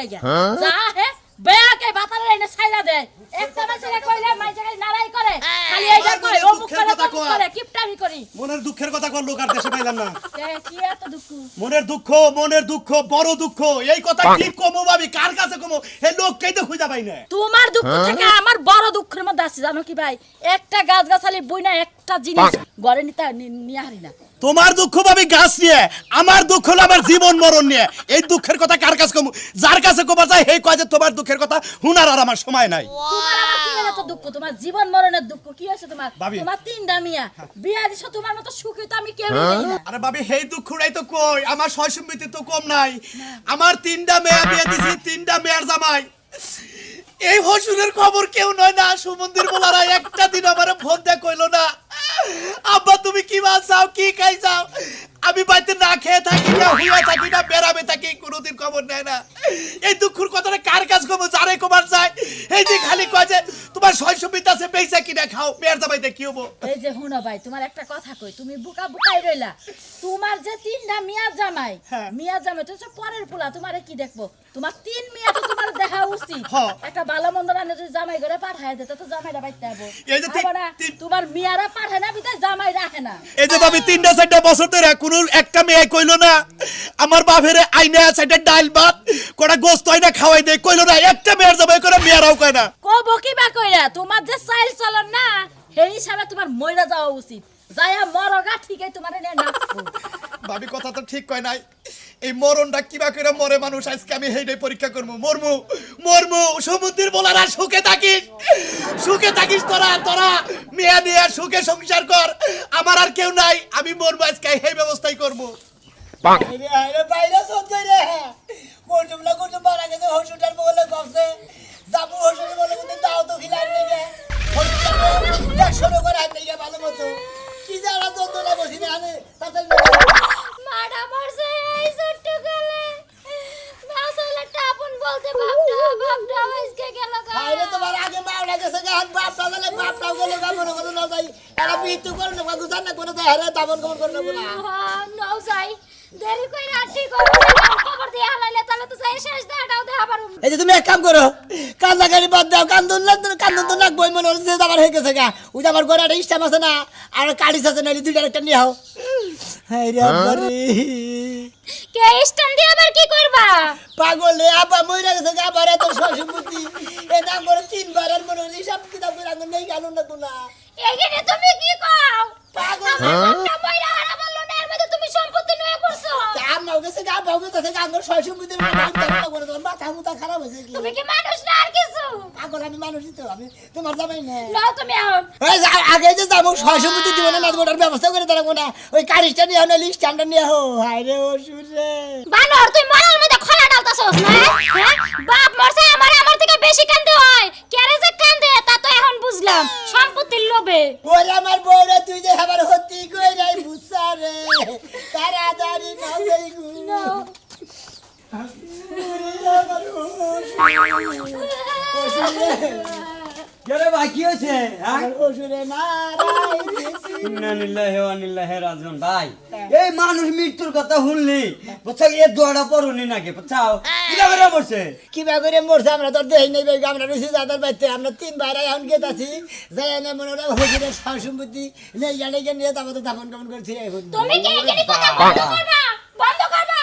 লাগা যা হে বেয়াকে বাতারে এনে ছাইরা দে। একটা কইলে মাইজে খালি নারাই করে। খালি এইটা আমার কয় মনে অমুক করে কথা করে কিপটামি করি। মনের দুঃখের কথা কর লোক আর দেশে পাইলাম না। কি এত দুঃখ? মনের দুঃখ মনের দুঃখ বড় দুঃখ। এই কথা কি কমো ভাবি? কার কাছে কমো? এই লোককেই তো খুঁজে পাই না। তোমার দুঃখ থেকে আমার বড় দুঃখের আছে জানো কি ভাই? একটা গাছ গাছালি বই না একটা জিনিস ঘরে নিতে নিয়ে হারি না। তোমার দুঃখ ভাবি গাছ নিয়ে আমার দুঃখ হলো আমার জীবন মরণ নিয়ে। এই দুঃখের কথা কার কাছে কমু? যার কাছে কবার যায় সেই কয় যে তোমার দুঃখের কথা হুনার আর আমার সময় নাই। তোমার আবার কি এত দুঃখ? তোমার জীবন মরণের দুঃখ কি হয়েছে তোমার? তোমার তিনটা মিয়া বিয়া দিছো তোমার মতো সুখী তো আমি কেউ না। আরে ভাবি সেই দুঃখটাই তো কই? আমার সয় সম্পত্তি তো কম নাই। আমার তিনটা মেয়ে বিয়ে দিছি তিনটা মেয়ের জামাই। এই হসুরের খবর কেউ নয় না, সুমন্দির বলারা একটা দিন আমার ফোন দিয়ে কইলো না, আব্বা, তুমি কি মাছ চাও, কি খাই চাও? আমি বাড়িতে না খেয়ে থাকি না হুয়া থাকি না বেড়াবে থাকি, কোনোদিন খবর নেয় না। এই দুঃখের কথাটা কার কাজ করব যারে কমার যায় এই যে খালি কয় যে তোমার সম্পত্তি আছে পেয়েছে কিনা খাও। মেয়ের জামাইতে কি হব? এই যে হুনো ভাই তোমার একটা কথা কই তুমি বুকা বুকাই রইলা। তোমার যে তিনটা মিয়া জামাই হ্যাঁ। মিয়া জামাই তো হচ্ছে পরের পোলা তোমারে কি দেখব? তোমার তিন মিয়া তো তোমার দেখা উচিত। হ্যাঁ। একটা ভালো মন্দ রান্না যদি জামাই করে পাঠায় দিতে তো জামাইরা বাইতে হব। এই যে আবার না, তোমার মিয়ারা পাঠায় না বিতায় জামাই রাখে না। এই যে ভাবি তিনটা চারটা বছর ধরে কোনো একটা মেয়ে কইলো না আমার বাপের আইনা চারটা ডাল ভাত কটা গোস্ত আইনা খাওয়াই দেয় কইলো না একটা মেয়ের জামাই করে মেয়েরাও কয় না। কব কি বা কইরা তোমার যে চাইল চলন না, সেই হিসাবে তোমার মইরা যাওয়া উচিত। যায়া মরগা ঠিকই তোমার এনে নাচবো ভাবি কথা তো ঠিক কয় নাই। এই মরণটা কিবা করে মরে মানুষ, আজকে আমি হেইটাই পরীক্ষা করব মরমু মরমু, সমুদ্রের বলারা সুখে থাকিস। সুখে থাকিস তোরা তোরা, মেয়া নিয়ে সুখে সংসার কর। আমার আর কেউ নাই, আমি মরবো আজকে, এই ব্যবস্থাই করব। না নেবে করে নেবে না না করে না মৃত্যু করে না গুজার না করে দেয় আরে দামন কমন করে না। নও যাই দেরি কই রাত্রি খবর খবর দিয়ে হালাইলে তাহলে তো যাই শেষ দেখাটাও দেখা পারুম এই যে তুমি এক কাম করো কান্দা গাড়ি বাদ দাও কান্দন না কান্দন তো নাক বই মনে হচ্ছে আবার হয়ে গেছে গা। ওই আমার ঘরে একটা স্টাম আছে না আর কাড়িস আছে না দুইটার একটা নিয়ে হও রে কে স্ট্যান্ড দিয়ে আবার কি করবা? পাগল রে আব্বা মইরা গেছে গা আবার এত শ্বশুরমূর্তি এ নাম করে তিনবার আর মনে হচ্ছে সব কিতাব করে আঙুল নেই গেল না। কোনা এখানে তুমি কি কও? পাগল আমার একটা বইরা হারা বলল না এর মধ্যে তুমি সম্পত্তি নিয়ে পড়ছো আমার গেছে গা গেছে গা করে তোমার মাথা মুথা খারাপ হয়েছে কি? তুমি কি মানুষ না আর কিছু? পাগল আমি মানুষই তো আমি তোমার জামাই না। নাও তুমি এখন। ওই আগে যে যাব শ্বশুরমূর্তি দিব না ব্যবস্থা করে দাঁড়াবো না ওই কারিশটা নিয়ে না লিস্টানটা নিয়ে হো হায় রে ও সুরে বানর তুই মরার মধ্যে খোলা ডালতাছস না হ্যাঁ? বাপ মরছে আমার আমার থেকে বেশি কান্দে হয়। কেরে যে কান্দে তা তো এখন বুঝলাম। সম্পত্তির লোভে। ওরে আমার বউরে তুই যে আমার হতি কই যাই বুঝছা রে তাড়াতাড়ি না যাই গু ওরে আমার অসুরে কেরে ভাই কি হয়েছে? হ্যাঁ? রাজিউন। ভাই এই মানুষ মৃত্যুর কথা শুনলি? বুঝছ এ দোয়াটা পড়ুনি নাকি? বুঝছাও কি করে মরছে? কিবা করে মরছে? আমরা তোর দেই নেই বেগ আমরা রুচি দাদার বাইতে আমরা তিন বাইরে এখন গেত আছি। যাই এনে মনে হয় হসুরের সম্পত্তি নেই জানে নিয়ে তারপর দাপন কাপন করছি। তুমি কি কথা বন্ধ করবা? বন্ধ করবা?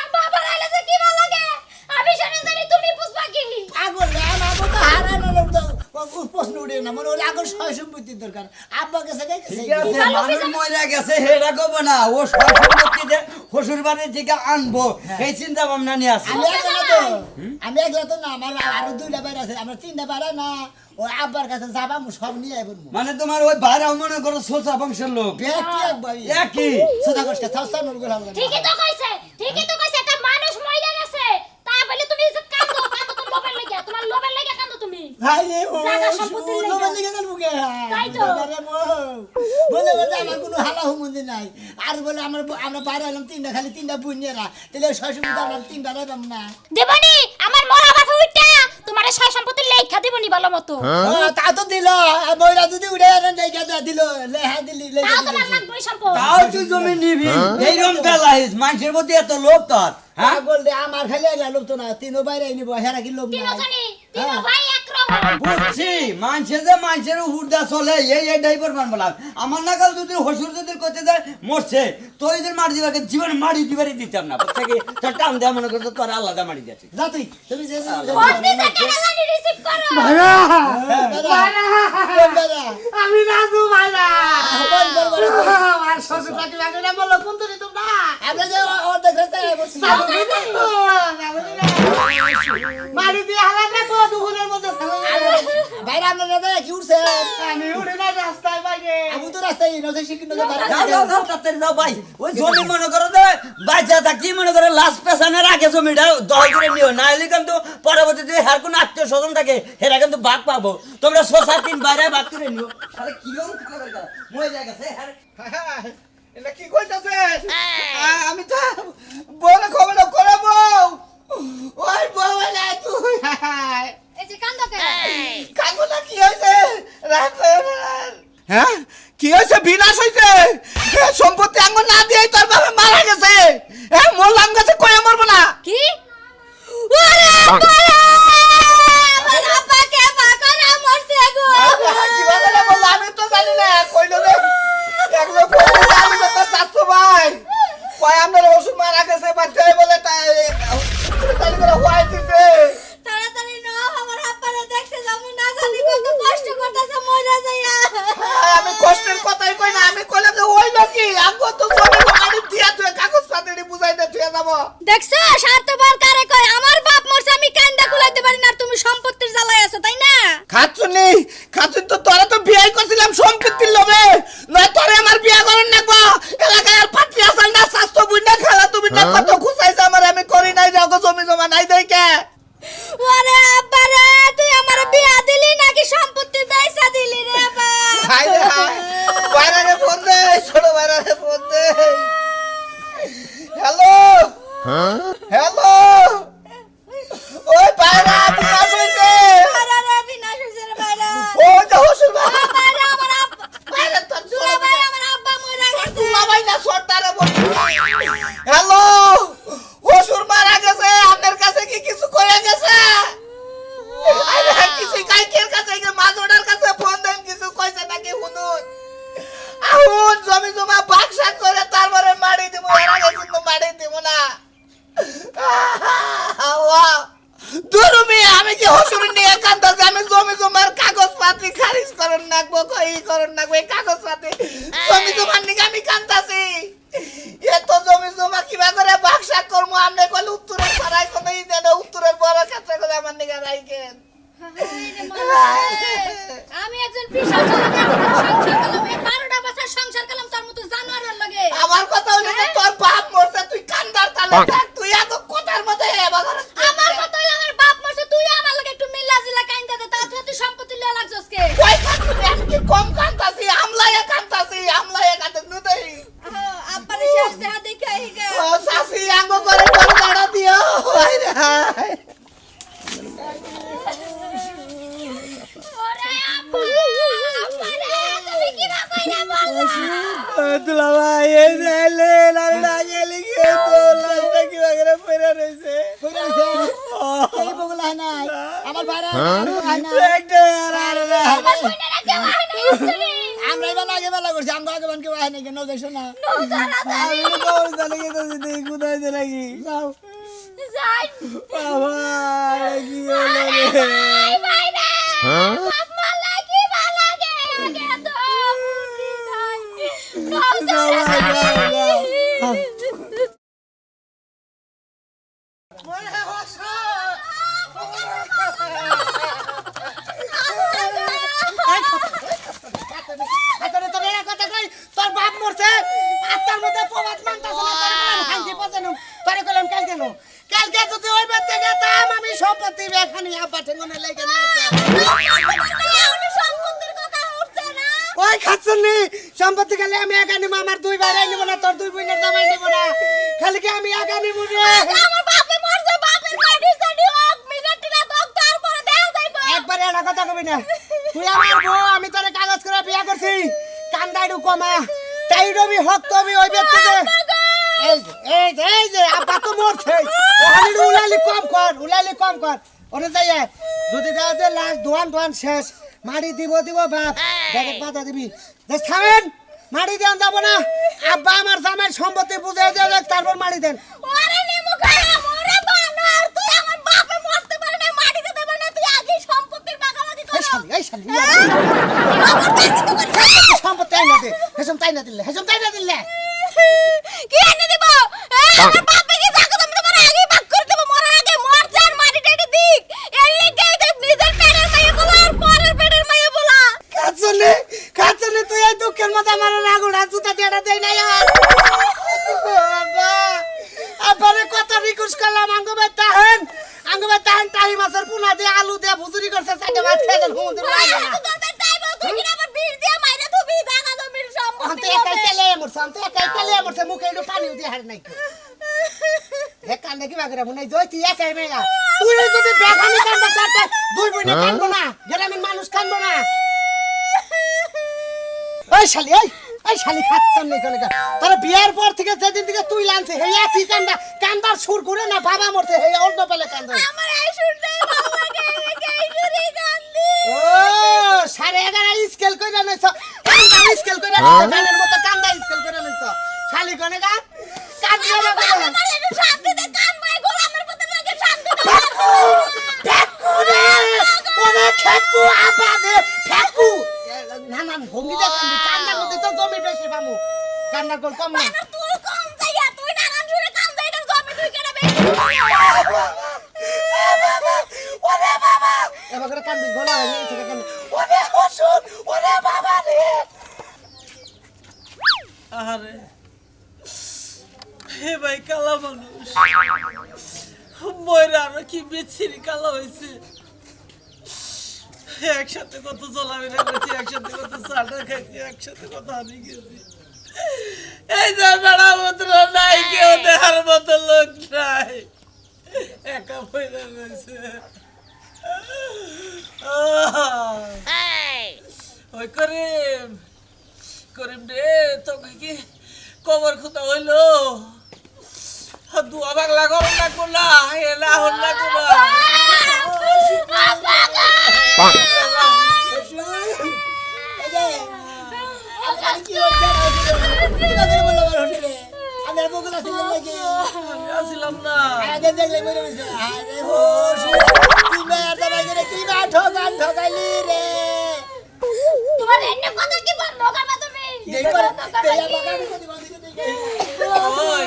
উঠে না মনে হলো সয় সম্পত্তির দরকার। আব্বা গেছে গে গেছে ঠিক আছে মানুষ মরে গেছে হেরা কব না ও শ্বশুরমূর্তিতে শ্বশুর বাড়ি থেকে আনব এই চিন্তা ভাবনা নিয়ে আসছে আমি একলা তো আমি একলা তো না আমার আরও দুইটা বাইরে আছে আমরা তিনটা বাইরে না ও আব্বার কাছে যাবা মু সব নিয়ে আইব মানে তোমার ওই ভাইরাও মনে করো সোসা বংশের লোক? একই সোজা কষ্ট থাসা নুর গোলাম ঠিকই তো কইছে ঠিকই তো কইছে একটা মানুষ মরে গেছে তা বলে তুমি যে কান্দো কান্দো তো লোভের লাগে তোমার লোভের লাগে কান্দো তুমি হাই রে ও জায়গা সম্পত্তির লেগে। লোকের লেগে গেল মুখে তাই তো। বাবারে বলে বলে আমার কোনো হালা হুমুন্দি নাই। আর বলে আমরা আমরা বাইরে এলাম তিনটা খালি তিনটা বুনিয়ারা তাহলে ছয় সুবিধা আমরা তিনটা রাইবাম না। দেবনি আমার মরা বাপে উঠটা তোমার সয় সম্পত্তির লেখা দেবনি ভালো মতো। ও, তা তো দিল। যদি লেখা দিল লেখা তাও তুই জমি নিবি। এইরকম বেলাইস মানুষের প্রতি এত লোভ তোর হ্যাঁ? বললে আমার খালি এলা লোভ তো না তিনও বাইরে নিব হেরা কি লোভ না হ্যাঁ। বুঝছি মানুষে যে মানুষের হুড়দা চলে এই এই ড্রাইভার বানবলা আমার নাকাল যদি হসুর যদি করতে যায় মরছে তো এদের মারি দিবাকে জীবন মারি দিবারই দিতাম না। থেকে তোর টান দেওয়া মনে করতো তোর আলাদা মারি দিয়েছে। যা তুই তুমি যে বলতে যে টাকা জানি রিসিভ করো। আমি রাজু ভাইরা! আমার শ্বশুর কাকি লাগে না কোন তুমি তোমরা? আমরা যে অর্ধেক রাস্তায় বসছি। মারি দিয়ে হালা দেখো দুগুনের মধ্যে ভাইরা আপনার রাস্তায় কি উঠছে আমি উঠে না রাস্তায় বাইরে। আমি তো রাস্তায় নজর শিখি নজর যাও যাও যাও তাড়াতাড়ি যাও ভাই। ওই জমি মনে করো যে বাচ্চা থাকি মনে করে লাস্ট পেছানের আগে জমিটা দল করে নিও। না হলে কিন্তু পরবর্তীতে হার কোনো আত্মীয় স্বজন থাকে হেরা কিন্তু ভাগ পাবো। তোমরা সোসা তিন বাইরে ভাগ করে নিও। তাহলে এটা কি কইতাছে? আমি তো বড় খবর করে বউ। ওই বউ না তুই। এই যে কান্দ কে কাকুটা কি হয়েছে? হ্যাঁ? কি হয়েছে? বিনাশ হয়েছে সম্পত্তি আঙ্গুর না দিয়ে তোর বাবা মারা গেছে। হ্যাঁ মরলাম গেছে কয়ে মরবো না। কি? বাবা! না আমরা ওষুধ মারা গেছে বাচ্চা বলে তাই তাই করে হওয়াই দিছে। তাড়াতাড়ি নাও আমার আব্বারে দেখতে যাব না জানি কত কষ্ট করতেছে মজা যাইয়া। আমি কষ্টের কথাই কই না আমি কইলাম যে ওই কি আঙ্গুর তো জমি জমানি দিয়া তুই কাগজ পাতি বুঝাই দে তুই যাব। দেখছ স্বার্থপর কারে কয় আমার বাপ মরছে আমি কান্দা কুলাইতে পারি না আর তুমি সম্পত্তির জ্বালায় আছো তাই না খাচ্ছুনি খাচ্ছুন তো তোরা তো বিয়ে করছিলাম সম্পত্তির লোভে নয় তোরে আমার বিয়ে করেন না গো এলাকায় আর পাত্রী আসাল না স্বাস্থ্য বুঝনা খেলা তুমি না কত খুশাইছে আমার আমি করি নাই যাও গো জমি জমা নাই দেই কে ওরে আব্বা রে তুই আমার বিয়া দিলি নাকি সম্পত্তি বেচা দিলি রে আব্বা হাই রে হাই বাইরে রে ফোন দে ছোট বাইরে রে ফোন দে হ্যালো হ্যালো ওই বাইরে বিনাশ হইছে আরে রে বিনাশ হইছে রে বাইরা ও যে হসুর ভাই বাইরে আমার আব্বা বাইরে তোর দুলা ভাই আমার আব্বা মরে গেছে দুলাভাই না সর্দারে বলছি হ্যালো হসুর মারা গেছে আপনার কাছে কি কিছু কয়ে গেছে আরে কিছু কাইকের কাছে কি মাজোড়ার কাছে ফোন দেন কিছু কইছে নাকি শুনুন আহুন জমি জমা বাক্সা করে তারপরে মারি দিব এর আগে কিন্তু মারি দিব না দুরুমি আমি কি হসুর নিয়ে কান্দাছি আমি জমি জমার কাগজ পাতি করুন নাকবো কই নাকবো এই কাগজ পাতি। জমি জমার নিকে আমি কান্দাছি এত জমি জমা কিবা করে বাক্সা করব আপনি কইলে উত্তরের পাড়ায় কোনো ই দেন উত্তরের বড় ক্ষেত্রে করে আমার নিকে রাইকেন আমি একজন বিশাল সংসার করলাম এই বারোটা বছর সংসার করলাম তার মতো জানোয়ারের লাগে আমার কথা হইল যে তোর বাপ মরছে তুই কান্দার তালে থাক তুই এত কোথার মধ্যে এবার আমার কথা হইল আমার বাপ মরছে তুই আমার লাগে একটু মিল্লা জিলা কাইন্দা দে তা তুই সম্পত্তি লিয়া লাগছস কে কই কান্দছি আমি কি কম কান্দাছি আমলায়ে কান্দাছি আমলায়ে কান্দাছি নুদেই আব্বারে শেষ দেহা দেখে আইগা ও শাশি আঙ্গ করে বড় দিও হায় রে হায় ওরে আব্বা আব্বা রে তুমি কি না কইরা বললা দুলাভাই এই যাইলে লাল লাগেলি কে তো লালটা কি বাগরে পড়ে রইছে এই বগলা হয় নাই আমার বাইরে হয় না একটা আর আর কইনারা কেউ আয় না ইসরি আমরা এবার আগে বেলা করছি। আমরা আগে বানকে নাকি নৌ? দেখছ না আমি তো জানি কে তো দিতে কোথায় দে লাগি যাও। বাবা কি হলো রে? ভাই ভাই রে বাপ মালা কি ভালা গে আগে তো বুঝি নাই নৌজারা তোরে তোরে এক কথা কই তোর বাপ মরছে মধ্যে মানতাছ না তোরে কইলাম হাঙ্কি পচানো তোরে কইলাম কাল কেন কালকে যদি ওই বেতে গেতাম আমি সম্পত্তি বেখানি আব্বা ঠেঙ্গনে লেগে ওই খাচ্ছনি? সম্পত্তি খালি আমি একা নিব আমার দুই ভাই নিব না তোর দুই বোনের জামাই নিব না। খালি কি আমি একা নিব রে? আমার বাপে মরছে বাপের মাটি সাডি হোক মিনাটিনা দক তারপরে দেও যাইবো একবার এটা কথা কবি না। তুই আমার বউ আমি তোরে কাগজ করে বিয়া করছি। কান্দাইডু কমা টাইডবি হক তবি ওই ব্যক্তিকে। এই এই এই যে আব্বা তো মরছে। ওখানে উলালি কম কর উলালি কম কর। ওরে যাই যদি দেওয়া যে লাস্ট দোয়ান দোয়ান শেষ মাটি দিব দিব বাপ। দেখে বাধা দিবি। দেখ থামেন মাটি দেন যাব না। আব্বা আমার জামাই সম্পত্তি বুঝে দেবে তারপর মাটি দেন। ওরে নেমু খারাপ ওরে বানর তুই আমার বাপে মরতে পারে না মাটিতে দেবে না তুই আগে সম্পত্তির ভাগাভাগি এই শালি এই শালি সম্পত্তি আইনা দে হেসম তাই না দিলে হেসম তাই না দিলে। কি এনে দিব? আমার বাপে কি জায়গা তুমি তোমার আগে ভাগ করে দেব মরার আগে মর যান মাটিটা একটু দিক। এর লিগে যে নিজের পেটের মাইয়া বলা আর পরের পেটের মাইয়া বলা। কাচনে কাচনে তুই এই দুঃখের মধ্যে আমার রাগুড়া জুতা দেড়া দেই নাই আর। আব্বারে কত রিকোয়েস্ট করলাম আঙ্গ তাহেন আঙ্গ তাহেন টাহি মাছের পুনা দিয়ে আলু দিয়ে ভুজুরি করছে সাইডে ভাত খেয়ে দেন। হুমুদের লাগে না তোদের টাইমে তুই কি আমার বীর দিয়ে মাইরা তুমি জায়গা জমির অন্তে সম্পত্তি একাই হবে। তেলে মরছে অন্তে একাই তেলে মরছে মুখে একটু পানি দিয়ে হার নাই হে কান্দে কি বাগরে মনে জয় তুই একাই মেয়া তুই যদি বেখানি কান্দা সাথে দুই বইনে কান্দবো না গ্রামীণ মানুষ কান্দবো না। ওই শালি ওই ওই শালি খাচ্ছাম নেই কোনে তোর বিয়ার পর থেকে যেদিন থেকে তুই লানছে হে একই কান্দা। কান্দার সুর ঘুরে না বাবা মরছে হে অন্য পেলে কান্দে। আমার এই এই ও সাড়ে এগারো স্কেল করে কান্দা স্কেল করে নইছ গানের মতো কান্দা স্কেল করে নইছ শালি কোনে গা কান্দিও না করে আমার একটু শান্তি দে কান মাই গোলামের মধ্যে লাগে শান্তি দে ফেকু রে ওরে ফেকু আপা দে ফেকু না না ভঙ্গি দে কান্দি কান্দার মধ্যে তো জমি বেশি পামু কান্দার কল কম না তুই কম যাইয়া তুই নানান সুরে কান যাই না জমি তুই কেন বেশি ওরে বাবা। এবার করে কান্দি গলা হয়ে গেছে কান্দি। ওরে হসুন ওরে বাবা রে। আরে হে ভাই কালা মানুষ। ময়রা আরও কি বিচ্ছিরি কালা হয়েছে একসাথে কত চলাফেরা করেছি একসাথে কত চাটা খাইছি একসাথে কত হানি গেছি এই যে বেড়া মন্ত্র নাই কেউ দেখার মতো লোক নাই। একা পয়লা রয়েছে। ওই করিম করিম রে তোকে কি কবর খুঁতা হইল? দুয়া বাংলা গরম লাগবো না এলা হল লাগবো না এই যে আমি কি হচ্ছে কি করে বলল আমার হোটেলে আমি আর বকুল আসলে লাগে আমি আসিলাম না। আগে দেখলে মনে হচ্ছে আরে হোস কি মেয়ার দাবাই করে কি মা ঠকান ঠকাইলি রে? তোমার এনে কথা কি বন্ধ করবা তুমি? এই করে তেয়া বাগানি কদি বন্ধ ওই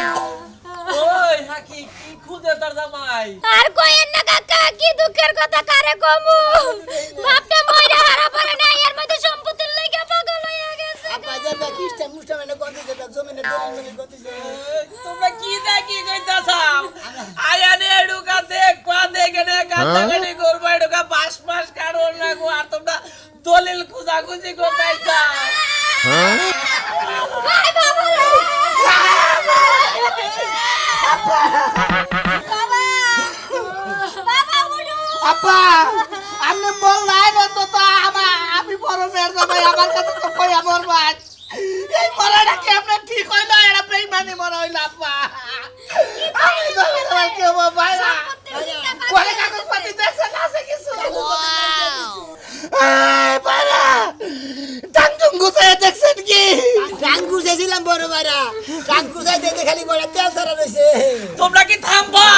ওই হাকি কি খুঁজে তার জামাই? আর কইেন না কাকা কি দুঃখের কথা কারে কমু? বাপটা মইরা হারা পড়ে না এর মধ্যে সম্পত্তির লাগা পাগল হইয়া গেছে আপা যাবে কিস্টা মুষ্টা মানে তোমরা কি দেখি কইতাছাম আয়ানে এডুকা দেখ পা দেখে নে কাটাকাটি করব এডুকা পাঁচ মাস কারও লাগবো আর তোমরা দলিল খুঁজাখুঁজি বাবা বাবা আপা আপনি বললাই না তো তো আমার আমি বড় মেয়ের আমার কাছে তো কই আমার ভাই এই মরাটা কি হইল এটা বেইমানি মরা হইল আপা আমি তো আমার কি হব ভাই না পরে কাগজ পাতি দেখছেন আছে কিছু? এই পারা। টাংটুং গুছাই দেখছেন কি? টাং গুছাইছিলাম বড় ভাইরা। টাং গুছাই দেখতে খালি বড় তেল সারা রয়েছে তোমরা কি থামবা?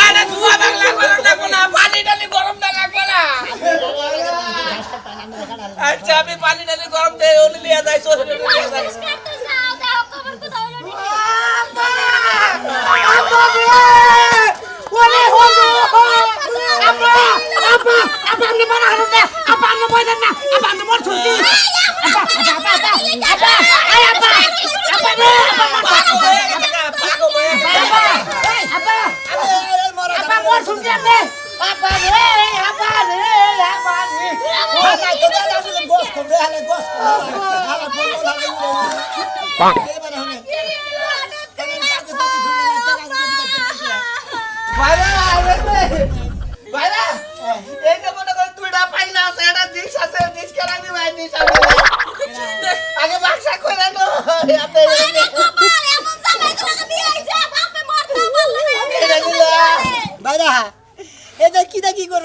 এনে ধোয়া বাংলা গরম লাগবো না পানি ডালি গরম না লাগবো না। আচ্ছা আমি পানি ডালি গরম দিয়ে ওলি লিয়া যাই লিয়া যাই Bonk.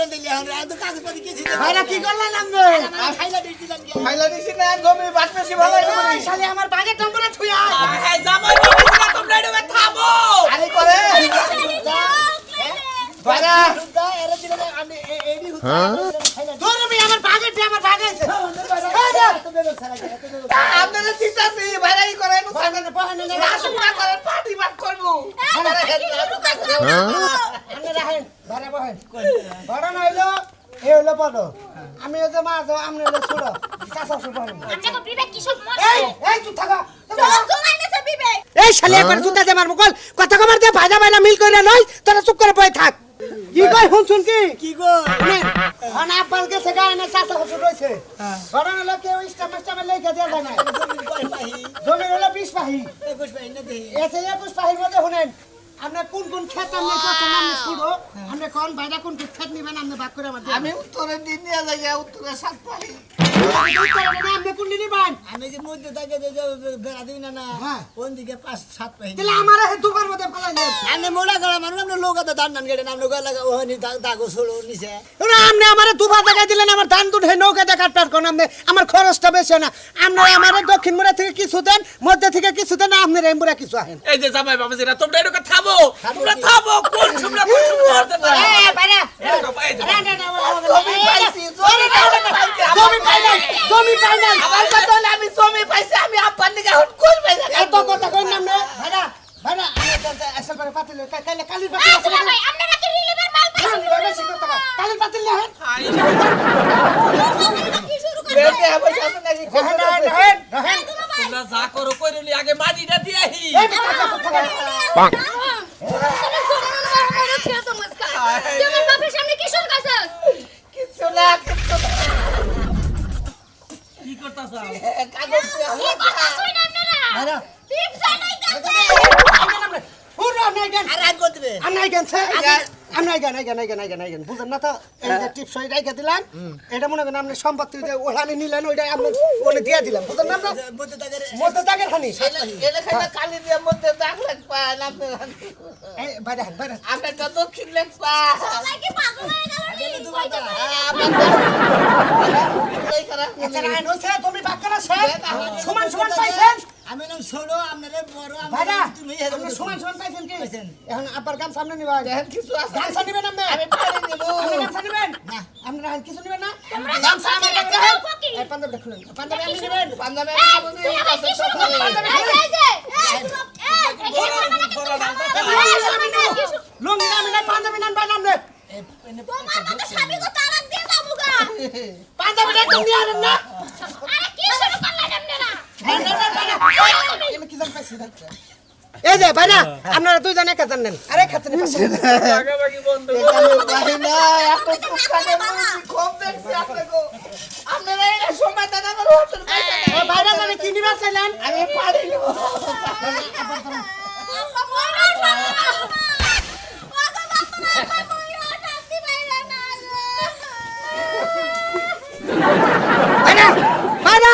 কি দা কি করবেন দিলি আমরা এত কাগজপত্র কিছু বাইরা কি করলেন আপনি খাইলা দিছি জান ফাইলা দিছি না গমি বাটমেছি ভালো করে শালি আমার বাগের নম্বরে থুয়া এই জামাই বাবা তোমরা এটা থামো আরে করে ভাইরা এরা দিলে আমি এডি হুতা তোর আমি আমার বাগের দিয়ে আমার বাগে আছে আপনারা চিন্তাছি ভাইরা ই করে নো সামনে বহানে না রাসুন না করে পার্টি বাট করব। আমি রাখেন ঘরে বহেন বড় না হইল এ হইল বড়। আমি হচ্ছে মাছ আমি হইল ছোট। কাঁচা ছোট আপনি তো বিবেক কি সব এই এই তুই থাকা। এই শালি একবার জুতা দে মার মুকল কথা কমার দে ভাজা বাইনা মিল কইরা নই তোরা চুপ করে বই থাক। কি কই শুনছুন শুন কি? কি গো? হন আপল কে সেগা এনে সাসা হসু রইছে বড় না লোকে ওই স্টাম স্টাম লেখা দেয়া যায় না। জমি হলো 20 পাহি। 21 পাহি না 21 পাহির মধ্যে শুনেন আপনি কোন কোন ক্ষেত আপনি করছেন আপনি শুনো। আপনি কোন বাইরে কোন কোন ক্ষেত নিবেন আপনি ভাগ করে আমার আমি উত্তরে দিন নিয়ে যাই উত্তরে সাত পারি। আপনি কোন নিবেন? আমি যে মধ্যে থাকে যে বেড়া দিই না না হ্যাঁ। কোন দিকে পাঁচ সাত পাই তাহলে আমার হে দুবার মধ্যে ফেলাইলেন আমি মোড়া গলা মানুষ আমরা লোক আছে ধান ধান কেটে নাম লোক লাগা ওখানে দাগো ছোড়ো নিচে আপনি আমার দুবার জায়গায় দিলেন আমার ধান দুধ হে নৌকা দেখা কাটপার কোন আপনি। আমার খরচটা বেশি না। আপনারা আমার দক্ষিণ মুড়া থেকে কিছু দেন মধ্যে থেকে কিছু দেন আপনার এই কিছু আহেন। এই যে জামাই বাবা যেটা তোমরা এটা থামো তোমরা থামো কোন তোমরা কোন করতে পারো? জমি পাইছি জমি জমি পাই নাই জমি পাই নাই আমার কথা হলো আমি জমি পাইছি আমি আব্বার নিকে হট কই পাই না এত কথা কই নাম না। ভাইরা ভাইরা আমি তো আসল করে পাতিল কাইলে কালির পাতিল আছে আসলে ভাই আপনারা কি রিলিভের মাল পাইছেন? কালির পাতিল না হেন কি শুরু বেটে হবে সাথে নাকি হেন হেন হেন তোমরা যা করো কইরলি আগে মাটিটা দিয়ে আহি। এই কথা কথা তোমার বাপের সামনে কি শুরু করছস কিছু না কিছু না কি করতাছ কাগজ কি কথা শুনেন আর রাগ করতে গান আমি গান নাই গান নাই গান বুঝেন না তো? এই যে টিপস ওই রাইখা দিলাম এটা মনে করেন আপনি সম্পত্তি যে ওখানে নিলেন ওইটা আমি ওনে দিয়ে দিলাম বুঝেন না মধ্যে দাগের খানি এলে খাইতে কালি দিয়ে মধ্যে দাগ লাগ পায় না এই বাইরে হান বাইরে আমরা তো দক্ষিণ লেগ পা সবাই কি পাগল হয়ে গেল নি কইতে পারি রায়ন হইছে তুমি বাক্কারা শেষ। সমান সমান পাইছেন। আমি নাম আপনারা বড় তুমি আপনি সমান সমান পাইছেন কি পাইছেন। এখন আব্বার গান সামনে নিবা কিছু আছে গামছা নিবেন আপনি আমি পারি নিব আপনি গামছা নিবেন না আপনি রায়ন কিছু নিবেন না তোমরা গামছা আমার কাছে নিবেন, এই পাঞ্জাবি খুলেন পাঞ্জাবি আপনি নিবেন পাঞ্জাবে আমি এই যে, মানে না, কি শুরু- লুঙ্গি নামি না পাঞ্জাবি নাম বাইন আপনি তোমার মতো স্বামী তো তালাক দিয়ে যাব গা। পাঞ্জাবি না তুমি না আরে কি শুরু করলেন আপনারা? আমি কি জান পাইছি এই যে ভাইরা আপনারা দুইজন একা জানেন আরে খাচ্ছেন পাশে ভাই না এত সুখানে বলছি খুব দেখছি আপনাকে। আপনারা এই সময় দাদা আমার হোটেল ও ভাইরা জানে কি নিবার চাইলেন আমি পারি নিব আম্মা ময়রা শান্তি পাইলো না। ওগো বাবা, আম্মা ময়রা শান্তি পাইলো না গো। ভাইরা ভাইরা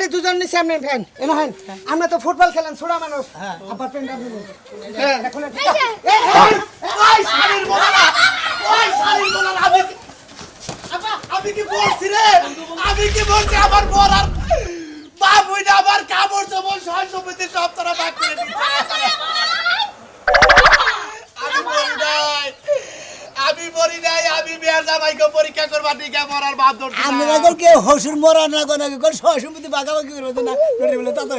পাড়ি দুজন নিচে আপনি ফ্যান। এনে হেন আমরা তো ফুটবল খেলেন ছোড়া মানুষ। আবার প্যান্ট আপনি হ্যাঁ। এখন ওই শালির বলারা ওই শালির বলারা আমি আমি কি বলছি রে? আমি কি বলছি? আমার বর আর বাবুই না আমার কাপড় চোপড় সয় সম্পত্তি সব তোরা বাদ করে দিবি আমি বলি নাই। আমি মরি নাই, আমি বিয়ার জামাইকে পরীক্ষা করবার দিকে মরার বাপ ধরছি না। আপনারা কেউ হসুর মরা না কোন সহসম্পত্তি বাগাবাগি করবে না। বলে তা তো